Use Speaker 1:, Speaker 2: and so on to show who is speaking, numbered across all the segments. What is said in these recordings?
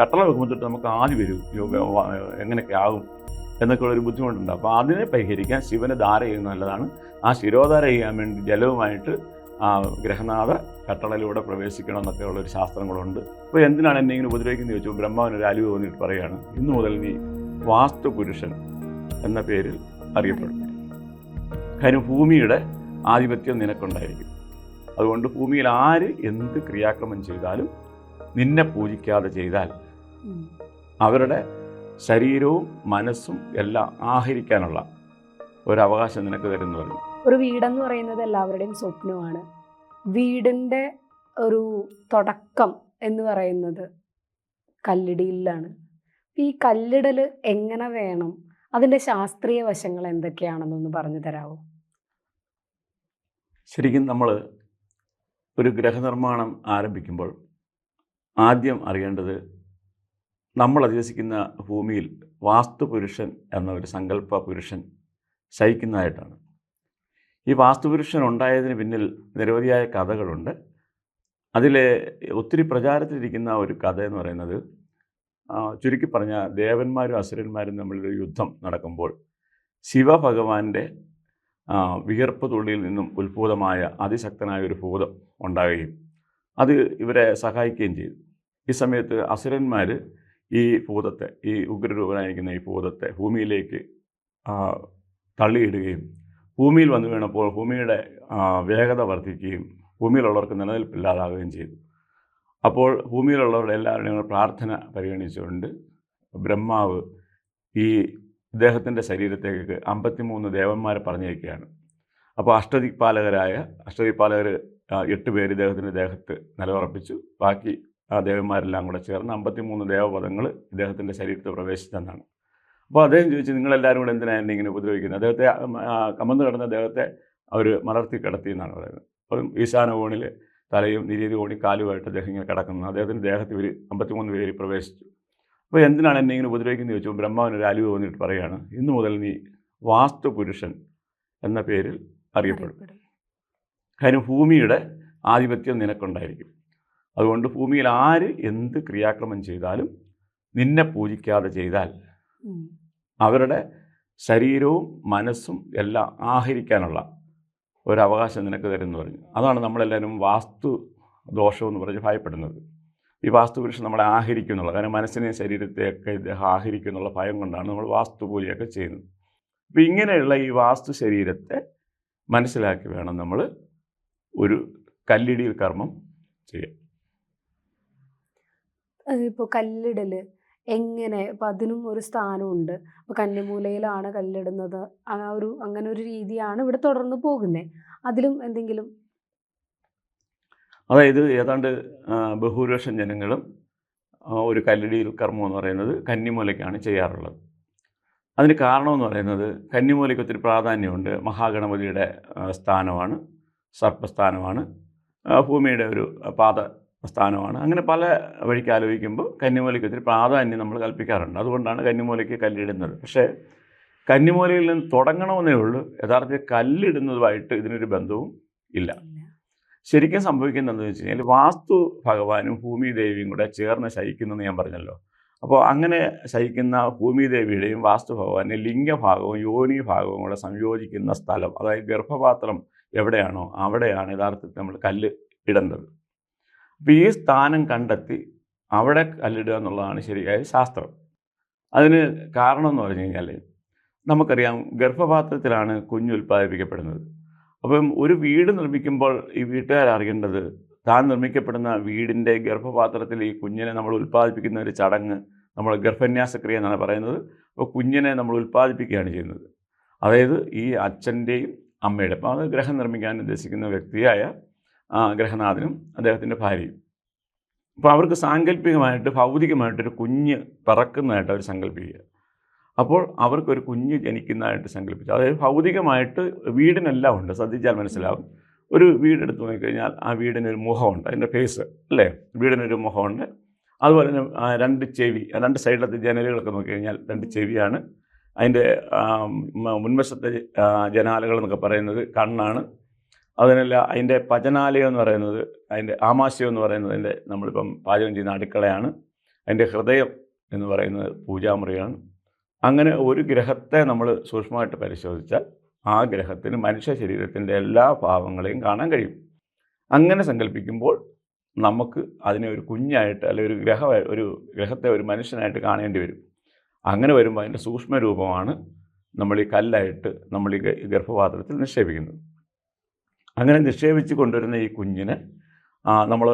Speaker 1: കട്ടള വെക്കുമ്പോൾ തൊട്ട് നമുക്ക് ആദ്യം വരും? എങ്ങനെയൊക്കെ ആകും? എന്നൊക്കെയുള്ള ഒരു ബുദ്ധിമുട്ടുണ്ട്. അപ്പോൾ അതിനെ പരിഹരിക്കാൻ ശിവനെ ധാര ചെയ്യുന്നത് നല്ലതാണ്. ആ ശിരോധാര ചെയ്യാൻ വേണ്ടി ജലവുമായിട്ട് ആ ഗ്രഹനാഥ കട്ടളയിലൂടെ പ്രവേശിക്കണം എന്നൊക്കെ ഉള്ളൊരു ശാസ്ത്രങ്ങളുണ്ട്. അപ്പോൾ എന്തിനാണ് എന്നെ ഇങ്ങനെ ഉപദ്രവിക്കുന്നത് ചോദിച്ചു ബ്രഹ്മാവിന് ഒരു അലിവ് തോന്നിയിട്ട് പറയുകയാണ്. ഇന്നു മുതൽ നീ വാസ്തു പുരുഷൻ എന്ന പേരിൽ അറിയപ്പെടും. കാര്യം ഭൂമിയുടെ ആധിപത്യം നിനക്കുണ്ടായിരിക്കും. അതുകൊണ്ട് ഭൂമിയിൽ ആര് എന്ത് ക്രിയാക്രമം ചെയ്താലും നിന്നെ പൂജിക്കാതെ ചെയ്താൽ. അവരുടെ ശരീരവും മനസ്സും എല്ലാം ആഹരിക്കാനുള്ള ഒരു അവകാശം നിനക്ക് തരുന്നു പറഞ്ഞു.
Speaker 2: ഒരു വീടെന്ന് പറയുന്നത് എല്ലാവരുടെയും സ്വപ്നമാണ്. വീടിന്റെ ഒരു തുടക്കം എന്ന് പറയുന്നത് കല്ലിടിയിലാണ് ഈ കല്ലിടൽ എങ്ങനെ വേണം? അതിന്റെ ശാസ്ത്രീയ വശങ്ങൾ എന്തൊക്കെയാണെന്നൊന്ന് പറഞ്ഞു തരാമോ
Speaker 1: ശരിക്കും നമ്മൾ ഒരു ഗ്രഹനിർമ്മാണം ആരംഭിക്കുമ്പോൾ ആദ്യം അറിയേണ്ടത് നമ്മൾ അധിവസിക്കുന്ന ഭൂമിയിൽ വാസ്തുപുരുഷൻ എന്ന ഒരു സങ്കല്പ പുരുഷൻ ശയിക്കുന്നതായിട്ടാണ്. ഈ വാസ്തുപുരുഷൻ ഉണ്ടായതിന് പിന്നിൽ നിരവധിയായ കഥകളുണ്ട്. അതിലെ ഒത്തിരി പ്രചാരത്തിലിരിക്കുന്ന ഒരു കഥ എന്ന് പറയുന്നത് ചുരുക്കി പറഞ്ഞ ദേവന്മാരും അസുരന്മാരും തമ്മിലൊരു യുദ്ധം നടക്കുമ്പോൾ ശിവഭഗവാന്റെ വിയർപ്പ് തുള്ളിയിൽ നിന്നും ഉത്ഭൂതമായ അതിശക്തനായ ഒരു ഭൂതം ഉണ്ടാവുകയും അത് ഇവരെ സഹായിക്കുകയും ചെയ്തു. ഈ സമയത്ത് അസുരന്മാർ ഈ ഭൂതത്തെ ഈ ഉഗ്രരൂപനായിരിക്കുന്ന ഈ ഭൂതത്തെ ഭൂമിയിലേക്ക് തള്ളിയിടുകയും ഭൂമിയിൽ വന്നു വീണപ്പോൾ ഭൂമിയുടെ വേഗത വർദ്ധിക്കുകയും ഭൂമിയിലുള്ളവർക്ക് നിലനിൽപ്പില്ലാതാകുകയും ചെയ്തു. അപ്പോൾ ഭൂമിയിലുള്ളവരുടെ എല്ലാവരുടെയും പ്രാർത്ഥന പരിഗണിച്ചുകൊണ്ട് ബ്രഹ്മാവ് ഈ ഇദ്ദേഹത്തിന്റെ ശരീരത്തേക്ക് അമ്പത്തിമൂന്ന് ദേവന്മാരെ പറഞ്ഞേക്കുകയാണ് അപ്പോൾ അഷ്ടദിക്പാലകരായ അഷ്ടദിക്പാലകർ എട്ട് പേര് ഇദ്ദേഹത്തിന്റെ ദേഹത്ത് നിലയുറപ്പിച്ചു. ബാക്കി ആ ദേവന്മാരെല്ലാം കൂടെ ചേർന്ന് അമ്പത്തിമൂന്ന് ദേവപദങ്ങൾ ഇദ്ദേഹത്തിന്റെ ശരീരത്തിൽ പ്രവേശിച്ചെന്നാണ്. അപ്പോൾ അദ്ദേഹം ചോദിച്ചു നിങ്ങളെല്ലാവരും കൂടെ എന്തിനാണ് എന്നെ ഇങ്ങനെ ഉപദ്രവിക്കുന്നത്? അദ്ദേഹത്തെ കമന്ന് കിടന്ന അദ്ദേഹത്തെ അവർ മലർത്തി കിടത്തി എന്നാണ് പറയുന്നത്. അപ്പം ഈശാന കോണിൽ തലയും നിരീതി കോണി കാലുമായിട്ട് അദ്ദേഹം ഇങ്ങനെ കിടക്കുന്നു. അദ്ദേഹത്തിന്റെ ദേഹത്ത് ഇവർ അമ്പത്തിമൂന്ന് പേര് പ്രവേശിച്ചു. അപ്പോൾ എന്തിനാണ് എന്നെ ഇങ്ങനെ ഉപദ്രവിക്കുന്നത് ചോദിച്ചു ബ്രഹ്മാവിന് ഒരു അലിവ് തോന്നിയിട്ട് പറയുകയാണ് ഇന്നു മുതൽ നീ വാസ്തു പുരുഷൻ എന്ന പേരിൽ അറിയപ്പെടും. കാര്യം ഭൂമിയുടെ ആധിപത്യം നിനക്കുണ്ടായിരിക്കും. അതുകൊണ്ട് ഭൂമിയിൽ ആര് എന്ത് ക്രിയാക്രമം ചെയ്താലും നിന്നെ പൂജിക്കാതെ ചെയ്താൽ അവരുടെ ശരീരവും മനസ്സും എല്ലാം ആഹരിക്കാനുള്ള ഒരവകാശം നിനക്ക് തരുമെന്ന് പറഞ്ഞു. അതാണ് നമ്മളെല്ലാവരും വാസ്തു ദോഷം എന്ന് പറഞ്ഞ് ഭയപ്പെടുന്നത്. ഈ വാസ്തു പുരുഷൻ നമ്മളെ ആഹരിക്കും എന്നുള്ള കാരണം മനസ്സിനെ ശരീരത്തെയൊക്കെ ഇദ്ദേഹം ആഹരിക്കും എന്നുള്ള ഭയം കൊണ്ടാണ് നമ്മൾ വാസ്തു പൂജയൊക്കെ ചെയ്യുന്നത്. അപ്പം ഇങ്ങനെയുള്ള ഈ വാസ്തു ശരീരത്തെ മനസ്സിലാക്കി വേണം നമ്മൾ ഒരു കല്ലിടിയിൽ കർമ്മം ചെയ്യാൻ.
Speaker 2: ഇപ്പോൾ കല്ലിടൽ എങ്ങനെ? ഇപ്പം അതിനും ഒരു സ്ഥാനമുണ്ട്. ഇപ്പോൾ കന്നിമൂലയിലാണ് കല്ലിടുന്നത്. ആ ഒരു അങ്ങനെ ഒരു രീതിയാണ് ഇവിടെ തുടർന്ന് പോകുന്നത് അതിലും എന്തെങ്കിലും?
Speaker 1: അതായത് ഏതാണ്ട് ബഹുഭൂരിപക്ഷം ജനങ്ങളും ഒരു കല്ലിടിയിൽ കർമ്മം എന്ന് പറയുന്നത് കന്നിമൂലയ്ക്കാണ് ചെയ്യാറുള്ളത്. അതിന് കാരണമെന്ന് പറയുന്നത് കന്നിമൂലയ്ക്ക് ഒത്തിരി പ്രാധാന്യമുണ്ട്. മഹാഗണപതിയുടെ സ്ഥാനമാണ് സർപ്പസ്ഥാനമാണ്. ഭൂമിയുടെ ഒരു പാദ സ്ഥാനമാണ്. അങ്ങനെ പല വഴിക്ക് ആലോചിക്കുമ്പോൾ കന്നിമൂലയ്ക്ക് ഒത്തിരി പ്രാധാന്യം നമ്മൾ കൽപ്പിക്കാറുണ്ട്. അതുകൊണ്ടാണ് കന്നിമൂലയ്ക്ക് കല്ലിടുന്നത്. പക്ഷേ കന്നിമൂലയിൽ നിന്ന് തുടങ്ങണമെന്നേ ഉള്ളൂ. യഥാർത്ഥത്തിൽ കല്ലിടുന്നതുമായിട്ട് ഇതിനൊരു ബന്ധവും ഇല്ല. ശരിക്കും സംഭവിക്കുന്നത് എന്താണെന്ന് വെച്ച് കഴിഞ്ഞാൽ വാസ്തു ഭഗവാനും ഭൂമി ദേവിയും കൂടെ ചേർന്ന് ശയിക്കുന്നെന്ന് ഞാൻ പറഞ്ഞല്ലോ. അപ്പോൾ അങ്ങനെ ശയിക്കുന്ന ഭൂമി ദേവിയുടെയും വാസ്തു ഭഗവാന്റെ ലിംഗഭാഗവും യോനി ഭാഗവും കൂടെ സംയോജിക്കുന്ന സ്ഥലം അതായത് ഗർഭപാത്രം എവിടെയാണോ അവിടെയാണ് യഥാർത്ഥത്തിൽ നമ്മൾ കല്ല് ഇടേണ്ടത്. അപ്പോൾ ഈ സ്ഥാനം കണ്ടെത്തി അവിടെ കല്ലിടുക എന്നുള്ളതാണ് ശരിയായ ശാസ്ത്രം. അതിന് കാരണം എന്ന് പറഞ്ഞു കഴിഞ്ഞാൽ നമുക്കറിയാം ഗർഭപാത്രത്തിലാണ് കുഞ്ഞ് ഉൽപ്പാദിപ്പിക്കപ്പെടുന്നത്. അപ്പം ഒരു വീട് നിർമ്മിക്കുമ്പോൾ ഈ വീട്ടുകാർ അറിയേണ്ടത് താൻ നിർമ്മിക്കപ്പെടുന്ന വീടിന്റെ ഗർഭപാത്രത്തിൽ ഈ കുഞ്ഞിനെ നമ്മൾ ഉൽപ്പാദിപ്പിക്കുന്ന ഒരു ചടങ്ങ് നമ്മൾ ഗർഭന്യാസക്രിയ എന്നാണ് പറയുന്നത്. അപ്പോൾ കുഞ്ഞിനെ നമ്മൾ ഉൽപ്പാദിപ്പിക്കുകയാണ് ചെയ്യുന്നത്. അതായത് ഈ അച്ഛന്റെയും അമ്മയുടെ അപ്പോൾ അത് ഗ്രഹം നിർമ്മിക്കാൻ ഉദ്ദേശിക്കുന്ന വ്യക്തിയായ ഗ്രഹനാഥനും അദ്ദേഹത്തിന്റെ ഭാര്യയും. അപ്പോൾ അവർക്ക് സാങ്കല്പികമായിട്ട് ഭൗതികമായിട്ടൊരു കുഞ്ഞ് പിറക്കുന്നതായിട്ട് അവർ സങ്കല്പിക്കുക. അപ്പോൾ അവർക്കൊരു കുഞ്ഞ് ജനിക്കുന്നതായിട്ട് സങ്കല്പിച്ചു. അതായത് ഭൗതികമായിട്ട് വീടിനെല്ലാം ഉണ്ട് ശ്രദ്ധിച്ചാൽ മനസ്സിലാവും. ഒരു വീടെടുത്ത് നോക്കിക്കഴിഞ്ഞാൽ ആ വീടിനൊരു മുഖമുണ്ട് അതിന്റെ ഫേസ് അല്ലേ? വീടിനൊരു മുഖമുണ്ട്. അതുപോലെ തന്നെ രണ്ട് ചെവി രണ്ട് സൈഡിലത്തെ ജനലുകളൊക്കെ നോക്കിക്കഴിഞ്ഞാൽ രണ്ട് ചെവിയാണ്. അതിന്റെ മുൻവശത്തെ ജനാലകൾ എന്നൊക്കെ പറയുന്നത് കണ്ണാണ്. അതിനല്ല അതിന്റെ പചനാലയം എന്ന് പറയുന്നത് അതിന്റെ ആമാശയം എന്ന് പറയുന്നത് അതിന്റെ നമ്മളിപ്പം പാചകം ചെയ്യുന്ന അടുക്കളയാണ്. അതിന്റെ ഹൃദയം എന്ന് പറയുന്നത് പൂജാമുറിയാണ്. അങ്ങനെ ഒരു ഗ്രഹത്തെ നമ്മൾ സൂക്ഷ്മമായിട്ട് പരിശോധിച്ചാൽ ആ ഗ്രഹത്തിന് മനുഷ്യ ശരീരത്തിന്റെ എല്ലാ ഭാവങ്ങളെയും കാണാൻ കഴിയും. അങ്ങനെ സങ്കല്പിക്കുമ്പോൾ നമുക്ക് അതിനെ ഒരു കുഞ്ഞായിട്ട് അല്ലെങ്കിൽ ഒരു ഗ്രഹ ഒരു ഗ്രഹത്തെ ഒരു മനുഷ്യനായിട്ട് കാണേണ്ടി വരും. അങ്ങനെ വരുമ്പോൾ അതിന്റെ സൂക്ഷ്മ രൂപമാണ് നമ്മൾ ഈ കല്ലായിട്ട് നമ്മൾ ഈ ഗർഭപാത്രത്തിൽ നിക്ഷേപിക്കുന്നത്. അങ്ങനെ നിക്ഷേപിച്ച് കൊണ്ടുവരുന്ന ഈ കുഞ്ഞിന് നമ്മൾ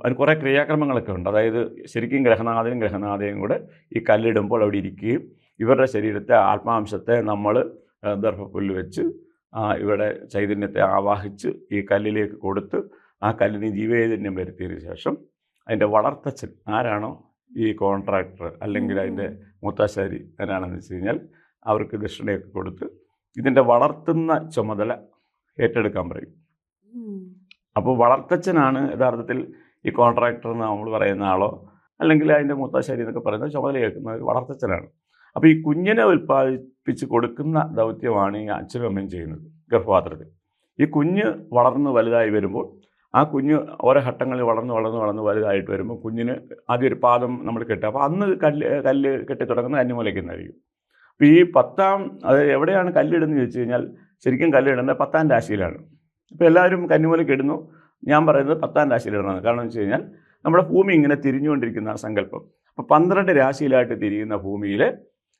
Speaker 1: അതിന് കുറേ ക്രിയാക്രമങ്ങളൊക്കെ ഉണ്ട് അതായത് ശരിക്കും ഗ്രഹനാഥനും ഗ്രഹനാഥയും കൂടെ ഈ കല്ലിടുമ്പോൾ അവിടെ ഇരിക്കുകയും ഇവരുടെ ശരീരത്തെ ആത്മാംശത്തെ നമ്മൾ ദർഭപ്പുല്ല് വെച്ച് ഇവരുടെ ഇവിടെ ചൈതന്യത്തെ ആവാഹിച്ച് ഈ കല്ലിലേക്ക് കൊടുത്ത് ആ കല്ലിന് ജീവചൈതന്യം വരുത്തിയതിന് ശേഷം അതിന്റെ വളർത്തച്ഛൻ ആരാണോ ഈ കോൺട്രാക്ടർ അല്ലെങ്കിൽ അതിന്റെ മൂത്താശാരി ആരാണെന്ന് വെച്ച് കഴിഞ്ഞാൽ അവർക്ക് ദക്ഷിണയൊക്കെ കൊടുത്ത് ഇതിന്റെ വളർത്തുന്ന ചുമതല ഏറ്റെടുക്കാൻ പറയും. അപ്പോൾ വളർത്തച്ഛനാണ് യഥാർത്ഥത്തിൽ ഈ കോൺട്രാക്ടർ എന്ന് നമ്മൾ പറയുന്ന ആളോ അല്ലെങ്കിൽ അതിന്റെ മുത്താശ്ശേരി എന്നൊക്കെ പറയുന്ന ചുമതല കേൾക്കുന്ന ഒരു വളർത്തച്ഛനാണ്. അപ്പോൾ ഈ കുഞ്ഞിനെ ഉൽപ്പാദിപ്പിച്ച് കൊടുക്കുന്ന ദൗത്യമാണ് ഈ അച്ഛനും അമ്മയും ചെയ്യുന്നത് ഗർഭപാത്രത്തിൽ. ഈ കുഞ്ഞ് വളർന്ന് വലുതായി വരുമ്പോൾ ആ കുഞ്ഞ് ഓരോ ഘട്ടങ്ങളിൽ വളർന്ന് വളർന്ന് വളർന്ന് വലുതായിട്ട് വരുമ്പോൾ കുഞ്ഞിന് ആദ്യം ഒരു പാദം നമ്മൾ കെട്ടുക. അപ്പോൾ അന്ന് കല്ല് കല്ല് കെട്ടി തുടങ്ങുന്ന കന്നിമൂലയ്ക്കുന്നായിരിക്കും അപ്പോൾ ഈ പത്താം അത് എവിടെയാണ് കല്ലിടുന്നത് ചോദിച്ചു കഴിഞ്ഞാൽ ശരിക്കും കല്ലിടുന്നത് പത്താം രാശിയിലാണ്. ഇപ്പോൾ എല്ലാവരും കന്നിമൂലയ്ക്ക് ഇടുന്നു. ഞാൻ പറയുന്നത് പത്താം രാശിയിലിടണമെന്ന് കാരണം വെച്ച് കഴിഞ്ഞാൽ നമ്മുടെ ഭൂമി ഇങ്ങനെ തിരിഞ്ഞുകൊണ്ടിരിക്കുന്ന സങ്കല്പം. അപ്പോൾ പന്ത്രണ്ട് രാശിയിലായിട്ട് തിരിയുന്ന ഭൂമിയിൽ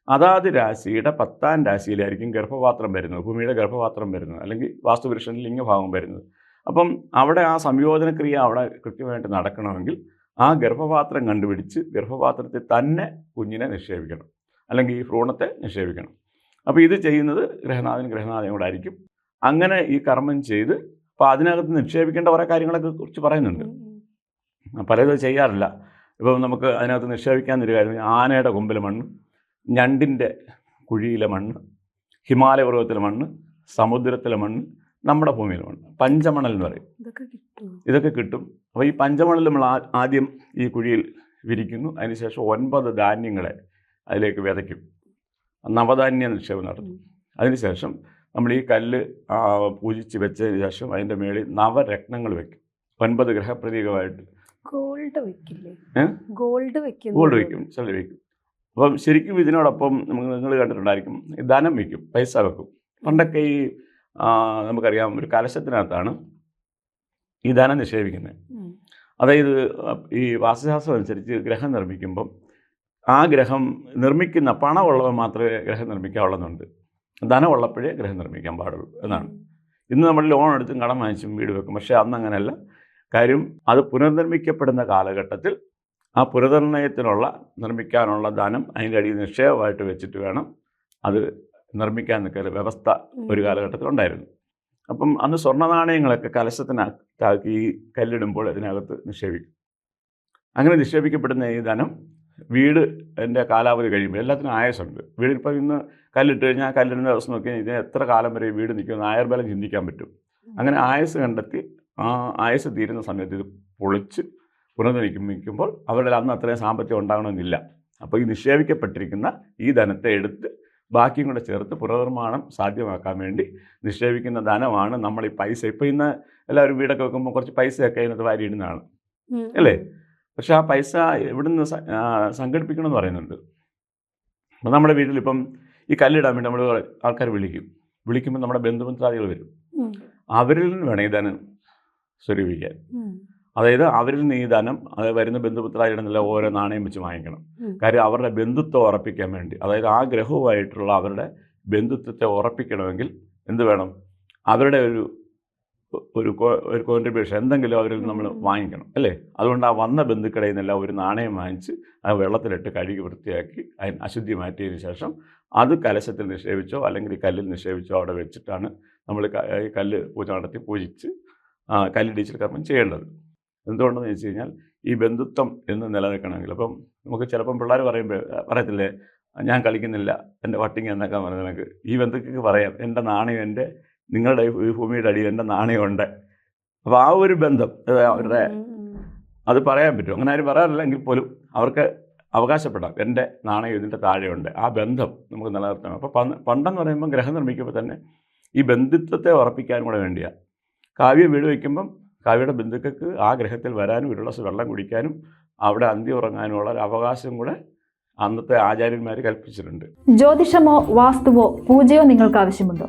Speaker 1: അതാത് രാശിയുടെ പത്താം രാശിയിലായിരിക്കും ഗർഭപാത്രം വരുന്നത്. ഭൂമിയുടെ ഗർഭപാത്രം വരുന്നത്. അല്ലെങ്കിൽ വാസ്തുപുരുഷന്റെ ലിംഗഭാവം വരുന്നത്. അപ്പം അവിടെ ആ സംയോജനക്രിയ അവിടെ കൃത്യമായിട്ട് നടക്കണമെങ്കിൽ ആ ഗർഭപാത്രം കണ്ടുപിടിച്ച് ഗർഭപാത്രത്തിൽ തന്നെ കുഞ്ഞിനെ നിക്ഷേപിക്കണം. അല്ലെങ്കിൽ ഈ ഭ്രൂണത്തെ നിക്ഷേപിക്കണം. അപ്പോൾ ഇത് ചെയ്യുന്നത് ഗ്രഹനാഥൻ ഗ്രഹനാഥനോടായിരിക്കും അങ്ങനെ ഈ കർമ്മം ചെയ്ത് അപ്പോൾ അതിനകത്ത് നിക്ഷേപിക്കേണ്ട കുറേ കാര്യങ്ങളൊക്കെ കുറിച്ച് പറയുന്നുണ്ട്. പലതും. ചെയ്യാറില്ല. ഇപ്പം നമുക്ക് അതിനകത്ത് നിക്ഷേപിക്കാമെന്നൊരു കാര്യം ആനയുടെ കൊമ്പിലെ മണ്ണ് ഞണ്ടിന്റെ കുഴിയിലെ മണ്ണ് ഹിമാലയ പർവതത്തിലെ മണ്ണ് സമുദ്രത്തിലെ മണ്ണ് നമ്മുടെ ഭൂമിയിലെ മണ്ണ് പഞ്ചമണൽ എന്ന് പറയും.
Speaker 2: ഇതൊക്കെ
Speaker 1: കിട്ടും. അപ്പോൾ ഈ പഞ്ചമണൽ നമ്മൾ ആദ്യം ഈ കുഴിയിൽ വിരിക്കുന്നു. അതിനുശേഷം ഒൻപത് ധാന്യങ്ങളെ അതിലേക്ക് വിതയ്ക്കും. നവധാന്യ നിക്ഷേപം നടത്തും. അതിനുശേഷം നമ്മൾ ഈ കല്ല് പൂജിച്ച് വെച്ചതിന് ശേഷം അതിന്റെ മേളിൽ നവരത്നങ്ങൾ വെക്കും. ഒൻപത് ഗ്രഹപ്രതീകമായിട്ട്.
Speaker 2: ഗോൾഡ് വെക്കില്ലേ? ഗോൾഡ് വെക്കും
Speaker 1: ഗോൾഡ് വെക്കും ചെളി വെക്കും. അപ്പം ശരിക്കും ഇതിനോടൊപ്പം നമുക്ക് നിങ്ങൾ കണ്ടിട്ടുണ്ടായിരിക്കും ധനം വെക്കും പൈസ വെക്കും. പണ്ടൊക്കെ ഈ നമുക്കറിയാം ഒരു കലശത്തിനകത്താണ് ഈ ധനം നിക്ഷേപിക്കുന്നത്. അതായത് ഈ വാസ്തുശാസ്ത്രം അനുസരിച്ച് ഗ്രഹം നിർമ്മിക്കുമ്പം ആ ഗ്രഹം നിർമ്മിക്കുന്ന പണമുള്ളവൻ മാത്രമേ ഗ്രഹം നിർമ്മിക്കാവുള്ളതുണ്ട് ധനമുള്ളപ്പോഴേ ഗ്രഹം നിർമ്മിക്കാൻ പാടുള്ളൂ എന്നാണ്. ഇന്ന് നമ്മൾ ലോൺ എടുത്തും കടം വാങ്ങിച്ചും വീട് വെക്കും. പക്ഷേ അന്ന് അങ്ങനെയല്ല കാര്യം അത് പുനർനിർമ്മിക്കപ്പെടുന്ന കാലഘട്ടത്തിൽ ആ പുനർനിർണയത്തിനുള്ള നിർമ്മിക്കാനുള്ള ധനം അതിന്റെ അടിയിൽ നിക്ഷേപമായിട്ട് വെച്ചിട്ട് വേണം അത് നിർമ്മിക്കാൻ നിൽക്കുന്ന വ്യവസ്ഥ ഒരു കാലഘട്ടത്തിൽ ഉണ്ടായിരുന്നു. അപ്പം അന്ന് സ്വർണ നാണയങ്ങളൊക്കെ കലശത്തിനകത്താക്കി കല്ലിടുമ്പോൾ അതിനകത്ത് നിക്ഷേപിക്കും. അങ്ങനെ നിക്ഷേപിക്കപ്പെടുന്ന ഈ ധനം വീട് എന്റെ കാലാവധി കഴിയുമ്പോൾ എല്ലാത്തിനും ആയസുണ്ട് വീട് ഇപ്പം ഇന്ന് കല്ലിട്ട് കഴിഞ്ഞാൽ കല്ലിടുന്ന ദിവസം നോക്കി ഇതിന് എത്ര കാലം വരെ വീട് നിൽക്കുമെന്ന് ആയുർബലം ചിന്തിക്കാൻ പറ്റും. അങ്ങനെ ആയസ് കണ്ടെത്തി ആ ആയസ് തീരുന്ന സമയത്ത് ഇത് പൊളിച്ച് പുനർനിർമ്മിക്കുമ്പോൾ അവരുടെ അന്ന് അത്രയും സാമ്പത്തികം ഉണ്ടാകണമെന്നില്ല. അപ്പോൾ ഈ നിക്ഷേപിക്കപ്പെട്ടിരിക്കുന്ന ഈ ധനത്തെ എടുത്ത് ബാക്കിയും കൂടെ ചേർത്ത് പുനർനിർമ്മാണം സാധ്യമാക്കാൻ വേണ്ടി നിക്ഷേപിക്കുന്ന ധനമാണ് നമ്മൾ ഈ പൈസ. ഇപ്പോൾ ഇന്ന് എല്ലാവരും വീടൊക്കെ വെക്കുമ്പോൾ കുറച്ച് പൈസയൊക്കെ അതിനകത്ത് വാരി
Speaker 2: ഇടുന്നതാണ്
Speaker 1: അല്ലേ? പക്ഷേ ആ പൈസ എവിടുന്ന് നിന്ന് സംഘടിപ്പിക്കണമെന്ന് പറയുന്നുണ്ട്. അപ്പം നമ്മുടെ വീട്ടിലിപ്പം ഈ കല്ലിടാൻ വേണ്ടി നമ്മൾ ആൾക്കാർ വിളിക്കും. വിളിക്കുമ്പോൾ നമ്മുടെ ബന്ധുമിത്രാദികൾ വരും. അവരിൽ നിന്ന് വേണം ഈ ധനം സ്വരൂപിക്കാൻ. അതായത് അവരിൽ നിന്ന് ഈ ധനം അത് വരുന്ന ബന്ധുമിത്രാദിയുടെ നില ഓരോ നാണയം വെച്ച് വാങ്ങിക്കണം. കാര്യം അവരുടെ ബന്ധുത്വം ഉറപ്പിക്കാൻ വേണ്ടി അതായത് ആ ഗ്രഹവുമായിട്ടുള്ള അവരുടെ ബന്ധുത്വത്തെ ഉറപ്പിക്കണമെങ്കിൽ എന്ത് വേണം? അവരുടെ ഒരു ഒരു ഒരു കോൺട്രിബ്യൂഷൻ എന്തെങ്കിലും അവരിൽ നമ്മൾ വാങ്ങിക്കണം അല്ലേ? അതുകൊണ്ട് ആ വന്ന ബന്ധുക്കടയിൽ നിന്നെല്ലാം ഒരു നാണയം വാങ്ങിച്ച് ആ വെള്ളത്തിലിട്ട് കഴുകി വൃത്തിയാക്കി അതിന് അശുദ്ധി മാറ്റിയതിന് ശേഷം അത് കലശത്തിൽ നിക്ഷേപിച്ചോ അല്ലെങ്കിൽ കല്ലിൽ നിക്ഷേപിച്ചോ അവിടെ വെച്ചിട്ടാണ് നമ്മൾ കല്ല് പൂജ നടത്തി പൂജിച്ച് കല്ലിടിച്ചിൽ കർമ്മം ചെയ്യേണ്ടത്. എന്തുകൊണ്ടെന്ന് വെച്ച് കഴിഞ്ഞാൽ ഈ ബന്ധുത്വം എന്ന് നിലനിൽക്കണമെങ്കിൽ അപ്പം നമുക്ക് ചിലപ്പം പിള്ളേർ പറയുമ്പോൾ പറയത്തില്ലേ ഞാൻ കളിക്കുന്നില്ല എന്റെ വട്ടിങ് എന്നൊക്കെ പറഞ്ഞത് നിനക്ക് ഈ ബന്ധുക്കൾക്ക് പറയാം എന്റെ നാണയം എന്റെ നിങ്ങളുടെ ഈ ഭൂമിയുടെ അടിയിൽ എന്റെ നാണയമുണ്ട്. അപ്പോൾ ആ ഒരു ബന്ധം അവരുടെ. അത് പറയാൻ പറ്റും. അങ്ങനെ ആരും പറയാറില്ല എങ്കിൽ പോലും അവർക്ക് അവകാശപ്പെടാം. എന്റെ നാണയം ഇതിന്റെ താഴെയുണ്ട്. ആ ബന്ധം നമുക്ക് നിലനിർത്തണം. അപ്പോൾ പണ്ട് പണ്ടെന്ന് പറയുമ്പോൾ ഗ്രഹം നിർമ്മിക്കുമ്പോൾ തന്നെ ഈ ബന്ധുത്വത്തെ ഉറപ്പിക്കാനും കൂടെ വേണ്ടിയാണ് കാവ്യ വീട് വയ്ക്കുമ്പം കാവ്യയുടെ ബന്ധുക്കൾക്ക് ആ ഗ്രഹത്തിൽ വരാനും ഒരു ഗ്ലാസ് വെള്ളം കുടിക്കാനും അവിടെ അന്തി ഉറങ്ങാനുമുള്ള ഒരു അവകാശം കൂടെ അന്നത്തെ ആചാര്യന്മാർ കൽപ്പിച്ചിട്ടുണ്ട്.
Speaker 3: ജ്യോതിഷമോ വാസ്തുവോ പൂജയോ നിങ്ങൾക്ക് ആവശ്യമുണ്ടോ?